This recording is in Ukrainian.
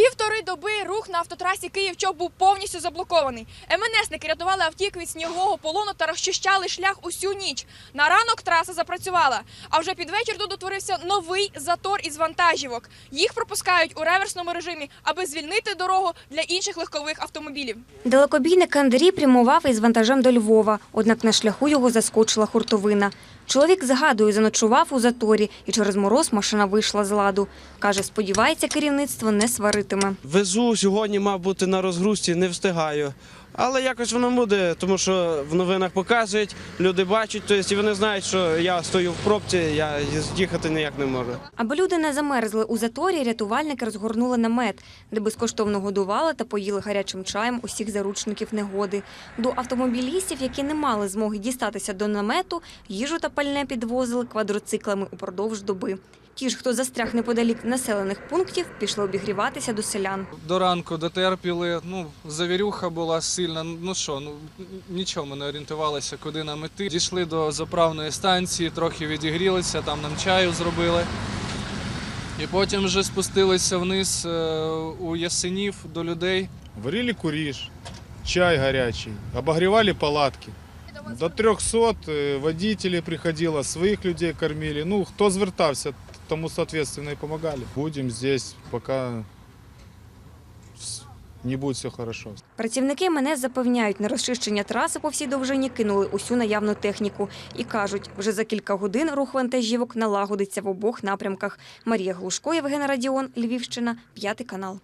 Півтори доби рух на автотрасі Київ-Чоп був повністю заблокований. МНСники рятували автівки від снігового полону та розчищали шлях усю ніч. На ранок траса запрацювала. А вже під вечір тут утворився новий затор із вантажівок. Їх пропускають у реверсному режимі, аби звільнити дорогу для інших легкових автомобілів. Далекобійник Андрій прямував із вантажем до Львова, однак на шляху його заскочила хуртовина. Чоловік згадує, заночував у заторі і через мороз машина вийшла з ладу. Каже, сподівається, керівництво не сваритиме. Везу сьогодні, мав бути на розгрузці, не встигаю. Але якось воно буде, тому що в новинах показують, люди бачать, тобто і вони знають, що я стою в пробці, я їхати ніяк не можу. Аби люди не замерзли у заторі, рятувальники розгорнули намет, де безкоштовно годували та поїли гарячим чаєм усіх заручників негоди. До автомобілістів, які не мали змоги дістатися до намету, їжу та пальне підвозили квадроциклами упродовж доби. Ті ж, хто застряг неподалік населених пунктів, пішли обігріватися до селян. До ранку дотерпіли. Ну, завірюха була сильна. Ну що, ну нічого ми не орієнтувалися, куди нам іти. Дійшли до заправної станції, трохи відігрілися, там нам чаю зробили. І потім вже спустилися вниз е, у Ясенів до людей. Варили куриш, чай горячий, обогревали палатки. До 300 э, водителей приходило, своих людей кормили. Ну, кто звертався, тому, соответственно, и помогали. Будем здесь, пока с- не буде все хорошо. Працівники мене запевняють, на розчищення траси по всій довжині кинули усю наявну техніку і кажуть, вже за кілька годин рух вантажівок налагодиться в обох напрямках. Марія Глушко, Євген Радіон, Львівщина, п'ятий канал.